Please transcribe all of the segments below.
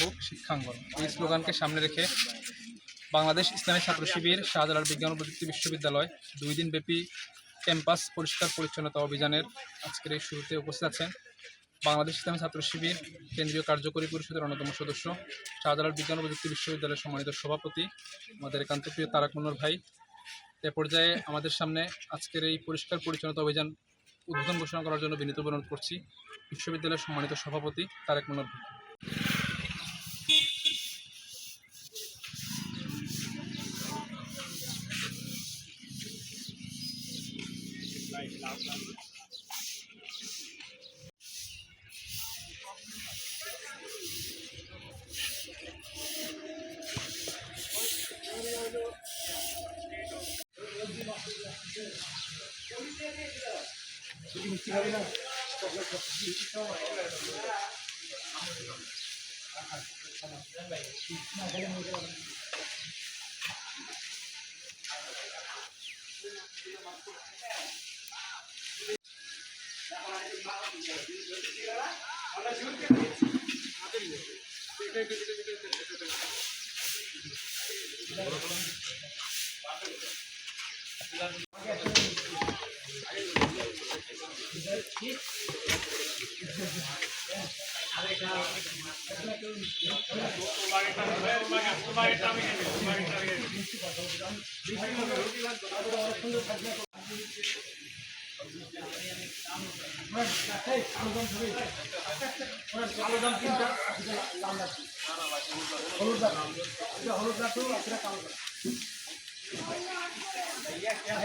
হোক, শিক্ষাঙ্গন। এই স্লোগানকে সামনে রেখে বাংলাদেশ ইসলামী ছাত্র শিবির শাহজালাল বিজ্ঞান ও প্রযুক্তি বিশ্ববিদ্যালয় দুই দিন ব্যাপী ক্যাম্পাস পরিষ্কার পরিচ্ছন্নতা অভিযানের আজকের এই শুরুতে উপস্থিত আছেন। বাংলাদেশ ইসলামী ছাত্র শিবির, কেন্দ্রীয় কার্যকরী পরিষদের অন্যতম সদস্য, শাহজালাল বিজ্ঞান প্রযুক্তি বিশ্ববিদ্যালয়ের সম্মানিত সভাপতি, আমাদের একান্ত প্রিয় তারাক মনোর ভাই। এ পর্যায়ে আমাদের সামনে আজকের এই পরিষ্কার পরিচ্ছন্নতা অভিযান উদ্বোধন ঘোষণা করার জন্য বিনীত অনুরোধ করছি, বিশ্ববিদ্যালয়ের সম্মানিত সভাপতি তারেক মনোর ভাই। Gracias. হলুদ হলুদ রাখুন আপনারা কালো भैया क्या है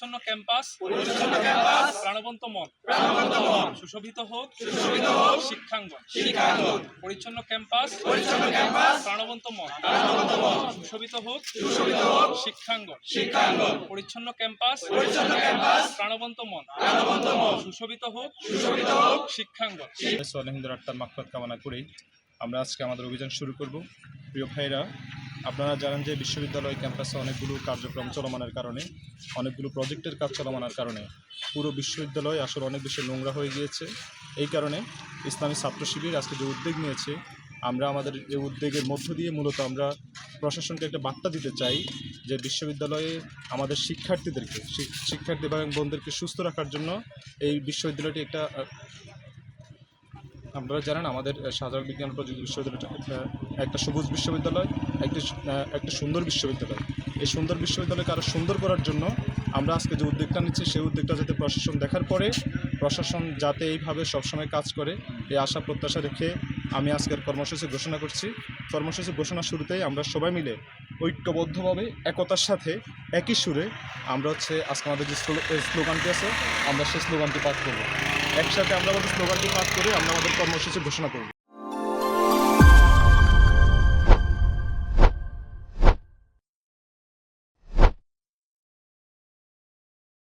পরিচ্ছন্ন ক্যাম্পাস পরিচ্ছন্ন ক্যাম্পাস প্রাণবন্ত মন প্রাণবন্ত মন সুশোভিত হোক সুশোভিত হোক শিক্ষাঙ্গন। শিক্ষাঙ্গন। পরিচ্ছন্ন ক্যাম্পাস পরিচ্ছন্ন ক্যাম্পাস প্রাণবন্ত মন প্রাণবন্ত মন সুশোভিত হোক সুশোভিত হোক শিক্ষাঙ্গন। শিক্ষাঙ্গন। পরিচ্ছন্ন ক্যাম্পাস পরিচ্ছন্ন ক্যাম্পাস প্রাণবন্ত মন প্রাণবন্ত মন সুশোভিত হোক সুশোভিত হোক শিক্ষাঙ্গন। সোয়ালেহিন্দুর আত্মার মাকফত কামনা করেই আমরা আজকে আমাদের অভিযান শুরু করব। প্রিয় ভাইরা আপনারা জানেন যে বিশ্ববিদ্যালয় ক্যাম্পাসে অনেকগুলো কার্যক্রম চলমানের কারণে, অনেকগুলো প্রজেক্টের কাজ চলমানের কারণে পুরো বিশ্ববিদ্যালয় আসলে অনেক বেশি নোংরা হয়ে গিয়েছে। এই কারণে ইসলামী ছাত্র শিবির আজকে যে উদ্যোগ নিয়েছে, আমরা আমাদের এই উদ্যোগের মধ্য দিয়ে মূলত আমরা প্রশাসনকে একটা বার্তা দিতে চাই যে বিশ্ববিদ্যালয়ে আমাদের শিক্ষার্থীদেরকে শিক- শিক্ষার্থী এবং বোনদেরকে সুস্থ রাখার জন্য এই বিশ্ববিদ্যালয়টি একটা আপনারা জানেন আমাদের সাধারণ বিজ্ঞান প্রযুক্তি বিশ্ববিদ্যালয়টা একটা সবুজ বিশ্ববিদ্যালয়, একটি একটা সুন্দর বিশ্ববিদ্যালয়। এই সুন্দর বিশ্ববিদ্যালয়কে আরও সুন্দর করার জন্য আমরা আজকে যে উদ্যোগটা নিচ্ছি, সেই উদ্যোগটা যাতে প্রশাসন দেখার পরে প্রশাসন যাতে এইভাবে সবসময় কাজ করে, এই আশা প্রত্যাশা রেখে আমি আজকের কর্মসূচি ঘোষণা করছি। কর্মসূচি ঘোষণা শুরুতেই আমরা সবাই মিলে ঐক্যবদ্ধভাবে, একতার সাথে, একই সুরে আমরা হচ্ছে আজকে আমাদের যে স্লো- স্লোগানটি আছে, আমরা সেই স্লোগানটি পাঠ করব। একসাথে আমরা আমাদের স্লোগানটি পাঠ করে আমরা আমাদের কর্মসূচি ঘোষণা করব।